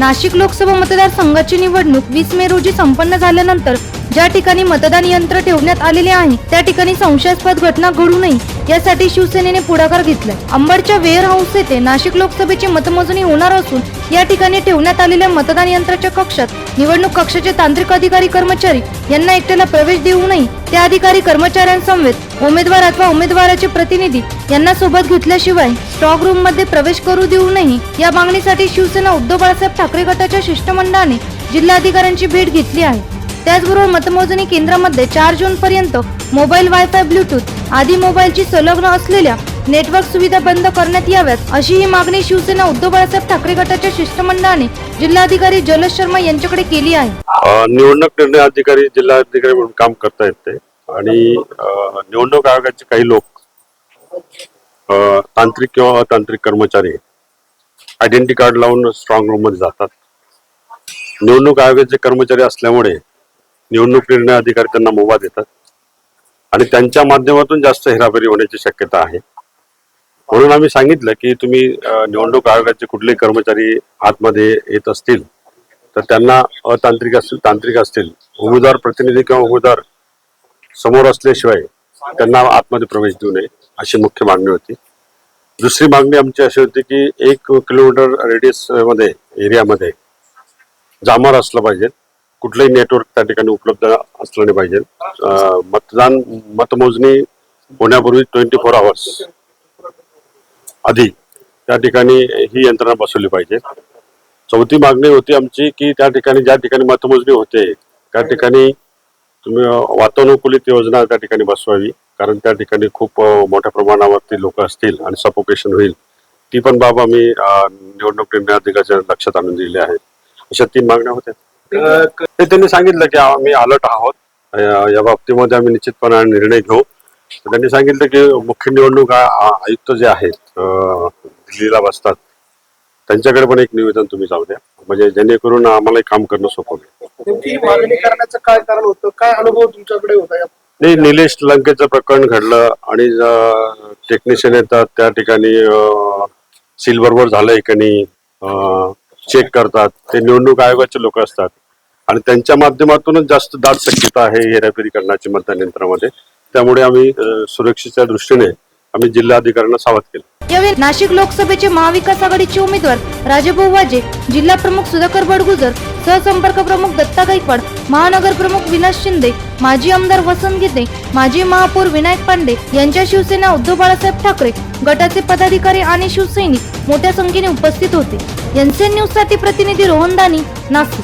नाशिक लोकसभा मतदारसंघाची निवडणूक वीस मे रोजी संपन्न झाल्यानंतर ज्या ठिकाणी मतदान यंत्र ठेवण्यात आलेले आहे त्या ठिकाणी संशयास्पद घटना घडू नये यासाठी शिवसेनेने पुढाकार घेतला अंबडच्या वेअर हाऊस येथे नाशिक लोकसभेची मतमोजणी होणार असून या ठिकाणी ठेवण्यात आलेल्या मतदान यंत्राच्या कक्षात निवडणूक कक्षाचे तांत्रिक अधिकारी कर्मचारी यांना एकट्याला प्रवेश देऊ नये त्या अधिकारी कर्मचाऱ्यांसमवेत उमेदवार अथवा उमेदवाराचे प्रतिनिधी यांना सोबत घेतल्याशिवाय स्ट्रॉंग रूममध्ये प्रवेश करू देऊ नये या मागणीसाठी शिवसेना उद्धव बाळासाहेब ठाकरे गटाच्या शिष्टमंडळाने जिल्हाधिकाऱ्यांची भेट घेतली आहे. त्याचबरोबर मतमोजणी केंद्रामध्ये चार जून पर्यंत मोबाईल वायफाय ब्लूटूथ आदी मोबाईलची संलग्न असलेल्या नेटवर्क सुविधा बंद करण्यात याव्यात अशी ही मागणी शिवसेना उद्धव बाळासाहेब ठाकरे गटाच्या शिष्टमंडळाने जिल्हाधिकारी जलज शर्मा यांच्याकडे केली आहे. निवडणूक निर्णय अधिकारी जिल्हाधिकारी म्हणून काम करता येते आणि निवडणूक आयोगाचे काही लोक तांत्रिक किंवा अतांत्रिक कर्मचारी आयडेंटिटी कार्ड लावून स्ट्रॉंग रूममध्ये जातात. निवडणूक आयोगाचे कर्मचारी असल्यामुळे निवडणूक निर्णय अधिकारी त्यांना मुभा देतात आणि त्यांच्या माध्यमातून जास्त हेराफेरी होण्याची शक्यता आहे. म्हणून आम्ही सांगितलं की तुम्ही निवडणूक आयोगाचे कुठलेही कर्मचारी आतमध्ये येत असतील तर त्यांना अतांत्रिक असतील तांत्रिक असतील उमेदवार प्रतिनिधी किंवा उमेदवार समोर असल्याशिवाय त्यांना आतमध्ये प्रवेश देऊ नये. अशी मुख्य मागणी होती. दुसरी मागणी आमची अशी होती की एक किलोमीटर रेडियसमध्ये एरियामध्ये जामर असलं पाहिजे. कुठलंही नेटवर्क त्या ठिकाणी उपलब्ध असलं नाही पाहिजे मतदान मतमोजणी होण्यापूर्वी ट्वेंटी फोर आवर्स आधी त्या ठिकाणी ही यंत्रणा बसवली पाहिजे. चौथी मागणी होती आमची की त्या ठिकाणी ज्या ठिकाणी मतमोजणी होते त्या ठिकाणी तुम्ही वातानुकूलित योजना त्या ठिकाणी बसवावी. कारण त्या ठिकाणी खूप मोठ्या प्रमाणावरती लोक असतील आणि सफोकेशन होईल ती पण बाब आम्ही निवडणूक निर्णय अधिकाऱ्याच्या लक्षात आणून दिली आहे. अशा तीन मागण्या होत्या. ते त्यांनी सांगितलं की आम्ही अलर्ट आहोत. या बाबतीमध्ये आम्ही निश्चितपणे निर्णय घेऊ. त्यांनी सांगितलं की मुख्य निवडणूक आयुक्त जे आहेत दिल्लीला बसतात. त्यांच्याकडे पण एक निवेदन तुम्ही जाऊ द्या. म्हणजे जेणेकरून आम्हाला काम करणं सोपं होईल. नेमकी मागणी करण्याचं काय कारण होतं? काय अनुभव तुमच्याकडे होता नाही निलेश लंकेचं प्रकरण घडलं आणि टेक्निशियन येतात त्या ठिकाणी सील बरोबर झालंय की नाही चेक करतात. ते निवडणूक आयोगाचे लोक असतात. आणि त्यांच्या माध्यमातूनच जास्त दाट शक्यता आहे हेराफेरी करण्याची मतदान यंत्रामध्ये. त्यामुळे आम्ही सुरक्षेच्या दृष्टीने आम्ही जिल्हाधिकाऱ्यांना सावध केलं. यावेळी नाशिक लोकसभेचे महाविकास आघाडीचे उमेदवार राजेभाऊ वाजे जिल्हा प्रमुख सुधाकर बडगुजर सहसंपर्क प्रमुख दत्ता गायकवाड महानगर प्रमुख विनाश शिंदे माजी आमदार वसंत गीते माजी महापौर विनायक पांडे यांच्या शिवसेना उद्धव बाळासाहेब ठाकरे गटाचे पदाधिकारी आणि शिवसैनिक मोठ्या संख्येने उपस्थित होते. यांचे न्यूजसाठी प्रतिनिधी रोहन दानी नाशिक.